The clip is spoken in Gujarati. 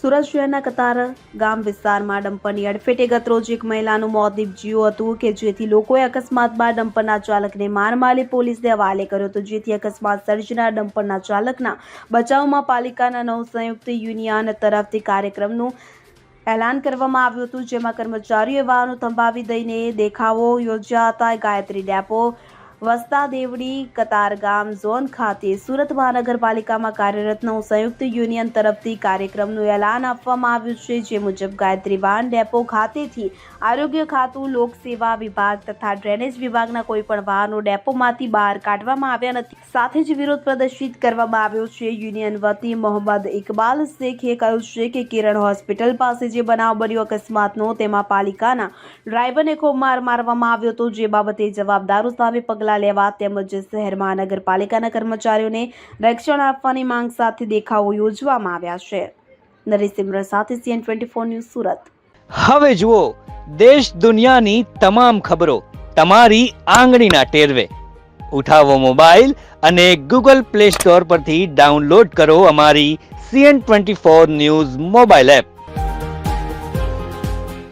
સુરત શહેરના કતાર ગામ વિસ્તારમાં ડમ્પરની અડફેટે ગતરોજ એક મહિલાનું મોત નીપજ્યું હતું કે જેથી લોકોએ અકસ્માતમાં ડમ્પરના ચાલકને માર મારી પોલીસને હવાલે કર્યો હતો, જેથી અકસ્માત સર્જનાર ડમ્પરના ચાલકના બચાવમાં પાલિકાના નવ સંયુક્ત યુનિયન તરફથી કાર્યક્રમનું એલાન કરવામાં આવ્યું હતું, જેમાં કર્મચારીઓએ વાહનો થંભાવી દઈને દેખાવો યોજ્યા હતા, ગાયત્રી ડેપો વસ્તા દેવડી કતારગામ, ઝોન ખાતે સુરત મહાનગરપાલિકામાં કાર્યરત નવ સંયુક્ત યુનિયન તરફથી કાર્યક્રમનું એલાન આપવામાં આવ્યું છે, જે મુજબ ગાયત્રી વાન ડેપો ખાતેથી આરોગ્ય ખાતું લોકસેવા વિભાગ તથા ડ્રેનેજ વિભાગના કોઈપણ વાહનો ડેપોમાંથી બહાર કાઢવામાં આવ્યા નથી. સાથે જ વિરોધ પ્રદર્શિત કરવામાં આવ્યો છે. યુનિયન વતી મોહમ્મદ ઇકબાલ શેખે કહ્યું છે કે કિરણ હોસ્પિટલ પાસે જે બનાવ બન્યો અકસ્માતનો, તેમાં પાલિકાના ડ્રાઈવરને ખૂબ માર મારવામાં આવ્યો હતો, જે બાબતે જવાબદારો સામે પગલાં લેવા તેમજ શહેર મહાનગરપાલિકાના કર્મચારીઓને રક્ષણ આપવાની માંગ સાથે દેખાવો યોજવામાં આવ્યા છે. નરેશ સિમરન સાથે CN twenty four news Surat. હવે જુઓ, દેશ દુનિયાની તમામ ખબરો તમારી આંગળીના ટેરવે. ઉઠાવો મોબાઈલ અને ગૂગલ પ્લે સ્ટોર પરથી ડાઉનલોડ કરો અમારી CN twenty four news mobile app.